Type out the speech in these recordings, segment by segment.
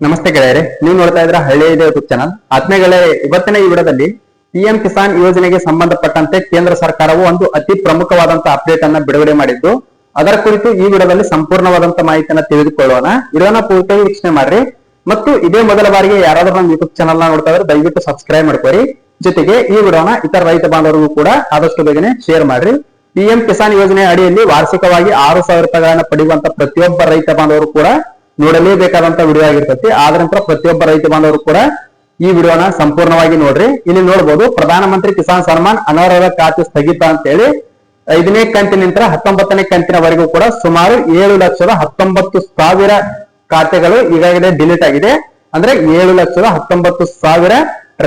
ನಮಸ್ತೆ ಗೆಳೆಯರೆ, ನೀವು ನೋಡ್ತಾ ಇದ್ರ ಹಳ್ಳಿ ಇದೆ ಯೂಟ್ಯೂಬ್ ಚಾನಲ್ ಆತ್ಮೀಯ ಇವತ್ತಿನ ಈ ವಿಡಿಯೋದಲ್ಲಿ ಪಿಎಂ ಕಿಸಾನ್ ಯೋಜನೆಗೆ ಸಂಬಂಧಪಟ್ಟಂತೆ ಕೇಂದ್ರ ಸರ್ಕಾರವು ಒಂದು ಅತಿ ಪ್ರಮುಖವಾದಂತಹ ಅಪ್ಡೇಟ್ ಅನ್ನ ಬಿಡುಗಡೆ ಮಾಡಿದ್ದು. ಅದರ ಕುರಿತು ಈ ವಿಡಿಯೋದಲ್ಲಿ ಸಂಪೂರ್ಣವಾದಂತ ಮಾಹಿತಿಯನ್ನ ತಿಳಿದುಕೊಳ್ಳೋಣ. ಇದನ್ನ ಪೂರ್ತಿಯಾಗಿ ವೀಕ್ಷಣೆ ಮಾಡ್ರಿ. ಮತ್ತು ಇದೇ ಮೊದಲ ಬಾರಿಗೆ ಯಾರಾದ್ರೂ ನಮ್ಮ ಯೂಟ್ಯೂಬ್ ಚಾನಲ್ನ ನೋಡ್ತಾ ಇದ್ರೆ ದಯವಿಟ್ಟು ಸಬ್ಸ್ಕ್ರೈಬ್ ಮಾಡ್ಕೊರಿ. ಜೊತೆಗೆ ಈ ವಿಡಿಯೋನ ಇತರ ರೈತ ಬಾಂಧವರಿಗೂ ಕೂಡ ಆದಷ್ಟು ಬೇಗನೆ ಶೇರ್ ಮಾಡ್ರಿ. ಪಿಎಂ ಕಿಸಾನ್ ಯೋಜನೆ ಅಡಿಯಲ್ಲಿ ವಾರ್ಷಿಕವಾಗಿ ಆರು ಸಾವಿರ ರೂಪಾಯಿಗಳನ್ನ ಪಡೆಯುವಂತ ಪ್ರತಿಯೊಬ್ಬ ರೈತ ಬಾಂಧವರು ಕೂಡ ನೋಡಲೇಬೇಕಾದಂತ ವಿಡಿಯೋ ಆಗಿರ್ತೈತಿ. ಆದ ನಂತರ ಪ್ರತಿಯೊಬ್ಬ ರೈತ ಬಾಂಧವರು ಕೂಡ ಈ ವಿಡಿಯೋನ ಸಂಪೂರ್ಣವಾಗಿ ನೋಡ್ರಿ. ಇಲ್ಲಿ ನೋಡಬಹುದು ಪ್ರಧಾನಮಂತ್ರಿ ಕಿಸಾನ್ ಸನ್ಮಾನ್ ಅನಾರೋಗ್ಯ ಖಾತೆ ಸ್ಥಗಿತ ಅಂತ ಹೇಳಿ ಐದನೇ ಕಂತಿನಿಂದ ಹತ್ತೊಂಬತ್ತನೇ ಕಂತಿನವರೆಗೂ ಕೂಡ ಸುಮಾರು ಏಳು ಲಕ್ಷದ ಹತ್ತೊಂಬತ್ತು ಸಾವಿರ ಖಾತೆಗಳು ಈಗಾಗಲೇ ಡಿಲೀಟ್ ಆಗಿದೆ. ಅಂದ್ರೆ ಏಳು ಲಕ್ಷದ ಹತ್ತೊಂಬತ್ತು ಸಾವಿರ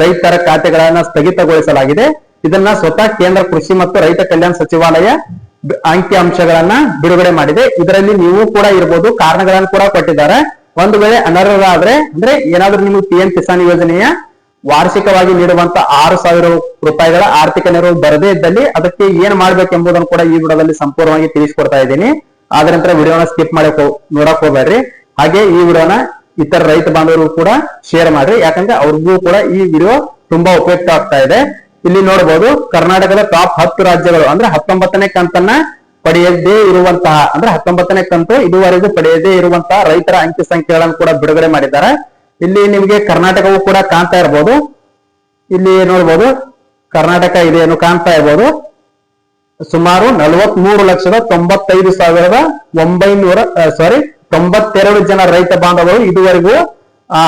ರೈತರ ಖಾತೆಗಳನ್ನ ಸ್ಥಗಿತಗೊಳಿಸಲಾಗಿದೆ. ಇದನ್ನ ಸ್ವತಃ ಕೇಂದ್ರ ಕೃಷಿ ಮತ್ತು ರೈತ ಕಲ್ಯಾಣ ಸಚಿವಾಲಯ ಅಂಕಿ ಅಂಶಗಳನ್ನ ಬಿಡುಗಡೆ ಮಾಡಿದೆ. ಇದರಲ್ಲಿ ನೀವು ಕೂಡ ಇರ್ಬೋದು. ಕಾರಣಗಳನ್ನು ಕೂಡ ಕೊಟ್ಟಿದ್ದಾರೆ. ಒಂದು ವೇಳೆ ಅನರ್ಹರಾದ್ರೆ, ಅಂದ್ರೆ ಏನಾದ್ರೂ ನಿಮಗೆ ಪಿ ಎಂ ಕಿಸಾನ್ ಯೋಜನೆಯ ವಾರ್ಷಿಕವಾಗಿ ನೀಡುವಂತ ಆರು ಸಾವಿರ ರೂಪಾಯಿಗಳ ಆರ್ಥಿಕ ನೆರವು ಬರದೇ ಇದ್ದಲ್ಲಿ ಅದಕ್ಕೆ ಏನ್ ಮಾಡ್ಬೇಕೆಂಬುದನ್ನು ಕೂಡ ಈ ವಿಡಿಯೋದಲ್ಲಿ ಸಂಪೂರ್ಣವಾಗಿ ತಿಳಿಸ್ಕೊಡ್ತಾ ಇದ್ದೀನಿ. ಆದ ನಂತರ ವಿಡಿಯೋನ ಸ್ಕಿಪ್ ಮಾಡಕ್ ನೋಡಕ್ ಹೋಗ್ಬೇಡ್ರಿ. ಹಾಗೆ ಈ ವಿಡಿಯೋನ ಇತರ ರೈತ ಬಾಂಧವರು ಕೂಡ ಶೇರ್ ಮಾಡ್ರಿ. ಯಾಕಂದ್ರೆ ಅವ್ರಿಗೂ ಕೂಡ ಈ ವಿಡಿಯೋ ತುಂಬಾ ಉಪಯುಕ್ತ ಆಗ್ತಾ ಇದೆ. ಇಲ್ಲಿ ನೋಡಬಹುದು ಕರ್ನಾಟಕದ ಟಾಪ್ ಹತ್ತು ರಾಜ್ಯಗಳು ಅಂದ್ರೆ ಹತ್ತೊಂಬತ್ತನೇ ಕಂತನ್ನ ಪಡೆಯದೇ ಇರುವಂತಹ, ಅಂದ್ರೆ ಹತ್ತೊಂಬತ್ತನೇ ಕಂತು ಇದುವರೆಗೂ ಪಡೆಯದೇ ಇರುವಂತಹ ರೈತರ ಅಂಕಿ ಸಂಖ್ಯೆಗಳನ್ನು ಕೂಡ ಬಿಡುಗಡೆ ಮಾಡಿದ್ದಾರೆ. ಇಲ್ಲಿ ನಿಮಗೆ ಕರ್ನಾಟಕವು ಕೂಡ ಕಾಣ್ತಾ ಇರಬಹುದು ಇಲ್ಲಿ ನೋಡಬಹುದು ಕರ್ನಾಟಕ ಇದೆಯನ್ನು ಕಾಣ್ತಾ ಇರ್ಬೋದು. ಸುಮಾರು ನಲವತ್ಮೂರು ಲಕ್ಷದ ತೊಂಬತ್ತೈದು ಸಾವಿರದ ಒಂಬೈನೂರ ಸಾರಿ ತೊಂಬತ್ತೆರಡು ಜನ ರೈತ ಬಾಂಧವರು ಇದುವರೆಗೂ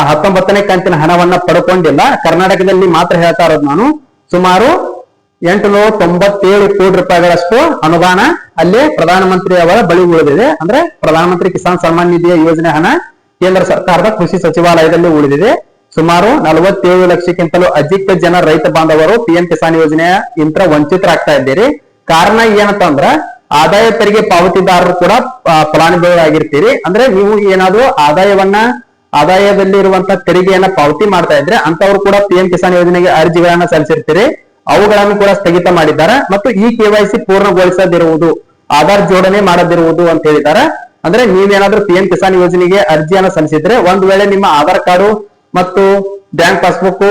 ಹತ್ತೊಂಬತ್ತನೇ ಕಂತಿನ ಹಣವನ್ನ ಪಡ್ಕೊಂಡಿಲ್ಲ. ಕರ್ನಾಟಕದಲ್ಲಿ ಮಾತ್ರ ಹೇಳ್ತಾ ಇರೋದು ನಾನು. ಸುಮಾರು ಎಂಟುನೂರ ತೊಂಬತ್ತೇಳು ಕೋಟಿ ರೂಪಾಯಿಗಳಷ್ಟು ಅನುದಾನ ಅಲ್ಲಿ ಪ್ರಧಾನಮಂತ್ರಿ ಅವರ ಬಳಿ ಉಳಿದಿದೆ. ಅಂದ್ರೆ ಪ್ರಧಾನಮಂತ್ರಿ ಕಿಸಾನ್ ಸನ್ಮಾನ್ ನಿಧಿಯ ಯೋಜನೆ ಹಣ ಕೇಂದ್ರ ಸರ್ಕಾರದ ಕೃಷಿ ಸಚಿವಾಲಯದಲ್ಲಿ ಉಳಿದಿದೆ. ಸುಮಾರು ನಲವತ್ತೇಳು ಲಕ್ಷಕ್ಕಿಂತಲೂ ಅಧಿಕ ಜನ ರೈತ ಬಾಂಧವರು ಪಿಎಂ ಕಿಸಾನ್ ಯೋಜನೆಯ ಇಂತ್ರ ವಂಚಿತರಾಗ್ತಾ ಇದ್ದೀರಿ. ಕಾರಣ ಏನಂತಂದ್ರ ಆದಾಯ ತೆರಿಗೆ ಪಾವತಿದಾರರು ಕೂಡ ಫಲಾನುಭವಿ ಫಲಾನುಭವಿಗಳಾಗಿರ್ತೀರಿ. ಅಂದ್ರೆ ನೀವು ಏನಾದ್ರೂ ಆದಾಯವನ್ನ ಆದಾಯದಲ್ಲಿ ಇರುವಂತ ತೆರಿಗೆಯನ್ನ ಪಾವತಿ ಮಾಡ್ತಾ ಇದ್ರೆ ಅಂತವ್ರು ಕೂಡ ಪಿಎಂ ಕಿಸಾನ್ ಯೋಜನೆಗೆ ಅರ್ಜಿಗಳನ್ನ ಸಲ್ಲಿಸಿರ್ತೀರಿ. ಅವುಗಳನ್ನು ಕೂಡ ಸ್ಥಗಿತ ಮಾಡಿದ್ದಾರೆ ಮತ್ತು ಈ ಕೆವೈಸಿ ಪೂರ್ಣಗೊಳಿಸದಿರುವುದು, ಆಧಾರ್ ಜೋಡಣೆ ಮಾಡದಿರುವುದು ಅಂತ ಹೇಳಿದ್ದಾರೆ. ಅಂದ್ರೆ ನೀವೇನಾದ್ರೂ ಪಿಎಂ ಕಿಸಾನ್ ಯೋಜನೆಗೆ ಅರ್ಜಿಯನ್ನ ಸಲ್ಲಿಸಿದ್ರೆ ಒಂದ್ ವೇಳೆ ನಿಮ್ಮ ಆಧಾರ್ ಕಾರ್ಡು ಮತ್ತು ಬ್ಯಾಂಕ್ ಪಾಸ್ಬುಕ್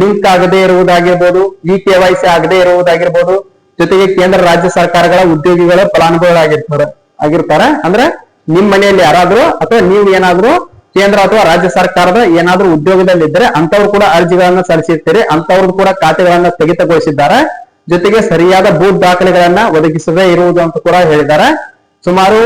ಲಿಂಕ್ ಆಗದೆ ಇರುವುದಾಗಿರ್ಬೋದು ಇ ಕೆವೈಸಿ ಆಗದೆ ಇರುವುದಾಗಿರ್ಬೋದು, ಜೊತೆಗೆ ಕೇಂದ್ರ ರಾಜ್ಯ ಸರ್ಕಾರಗಳ ಉದ್ಯೋಗಿಗಳ ಫಲಾನುಭವಿಗಳಾಗಿರ್ತಾರೆ, ಆಗಿರ್ತಾರೆ. ಅಂದ್ರೆ ನಿಮ್ ಮನೆಯಲ್ಲಿ ಯಾರಾದ್ರೂ ಅಥವಾ ನೀವು ಏನಾದ್ರೂ ಕೇಂದ್ರ ಅಥವಾ ರಾಜ್ಯ ಸರ್ಕಾರದ ಏನಾದ್ರೂ ಉದ್ಯೋಗದಲ್ಲಿದ್ದರೆ ಅಂತವ್ರು ಕೂಡ ಅರ್ಜಿಗಳನ್ನ ಸಲ್ಲಿಸಿರ್ತೀರಿ ಅಂತವ್ರದ್ದು ಕೂಡ ಖಾತೆಗಳನ್ನ ಸ್ಥಗಿತಗೊಳಿಸಿದ್ದಾರೆ. ಜೊತೆಗೆ ಸರಿಯಾದ ಭೂ ದಾಖಲೆಗಳನ್ನ ಒದಗಿಸದೇ ಇರುವುದು ಅಂತ ಕೂಡ ಹೇಳಿದ್ದಾರೆ. ಸುಮಾರು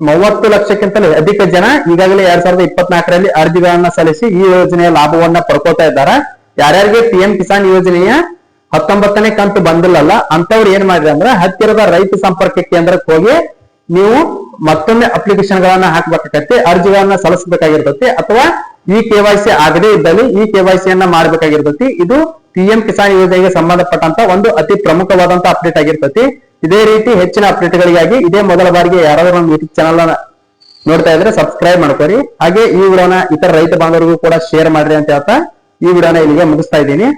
ಮೂವತ್ತು ಲಕ್ಷಕ್ಕಿಂತಲೂ ಅಧಿಕ ಜನ ಈಗಾಗಲೇ ಎರಡ್ ಸಾವಿರದ ಇಪ್ಪತ್ನಾಲ್ಕರಲ್ಲಿ ಅರ್ಜಿಗಳನ್ನ ಸಲ್ಲಿಸಿ ಈ ಯೋಜನೆಯ ಲಾಭವನ್ನ ಪಡ್ಕೋತಾ ಇದ್ದಾರೆ. ಯಾರ್ಯಾರಿಗೆ ಪಿಎಂ ಕಿಸಾನ್ ಯೋಜನೆಯ ಹತ್ತೊಂಬತ್ತನೇ ಕಂತು ಬಂದಿಲ್ಲಲ್ಲ ಅಂತವ್ರು ಏನ್ ಮಾಡಿದ್ರೆ ಅಂದ್ರೆ ಹತ್ತಿರದ ರೈತ ಸಂಪರ್ಕ ಕೇಂದ್ರಕ್ಕೆ ಹೋಗಿ ನೀವು ಮತ್ತೊಮ್ಮೆ ಅಪ್ಲಿಕೇಶನ್ ಗಳನ್ನ ಹಾಕ್ಬೇಕಾಗತ್ತೆ ಅರ್ಜಿಗಳನ್ನ ಸಲ್ಲಿಸಬೇಕಾಗಿರ್ತತಿ, ಅಥವಾ ಈ ಸಿ ಆಗದೇ ಇದ್ದಲ್ಲಿ ಈ ಅನ್ನ ಮಾಡ್ಬೇಕಾಗಿರ್ತತಿ. ಇದು ಪಿಎಂ ಕಿಸಾನ್ ಯೋಜನೆಗೆ ಸಂಬಂಧಪಟ್ಟಂತ ಒಂದು ಅತಿ ಪ್ರಮುಖವಾದಂತ ಅಪ್ಡೇಟ್ ಆಗಿರ್ತತಿ. ಇದೇ ರೀತಿ ಹೆಚ್ಚಿನ ಅಪ್ಡೇಟ್ ಗಳಿಗಾಗಿ ಇದೇ ಮೊದಲ ಬಾರಿಗೆ ಯಾರಾದ್ರೂ ನಮ್ಮ ಯೂಟ್ಯೂಬ್ ಚಾನಲ್ ನೋಡ್ತಾ ಇದ್ರೆ ಸಬ್ಸ್ಕ್ರೈಬ್ ಮಾಡ್ಕೊರಿ. ಹಾಗೆ ಈ ವಿಡಿಯೋನ ಇತರ ರೈತ ಬಾಂಧವರಿಗೂ ಕೂಡ ಶೇರ್ ಮಾಡ್ರಿ ಅಂತ ಹೇಳ್ತಾ ಈ ವಿಡಿಯೋನ ಇಲ್ಲಿಗೆ ಮುಗಿಸ್ತಾ ಇದ್ದೀನಿ.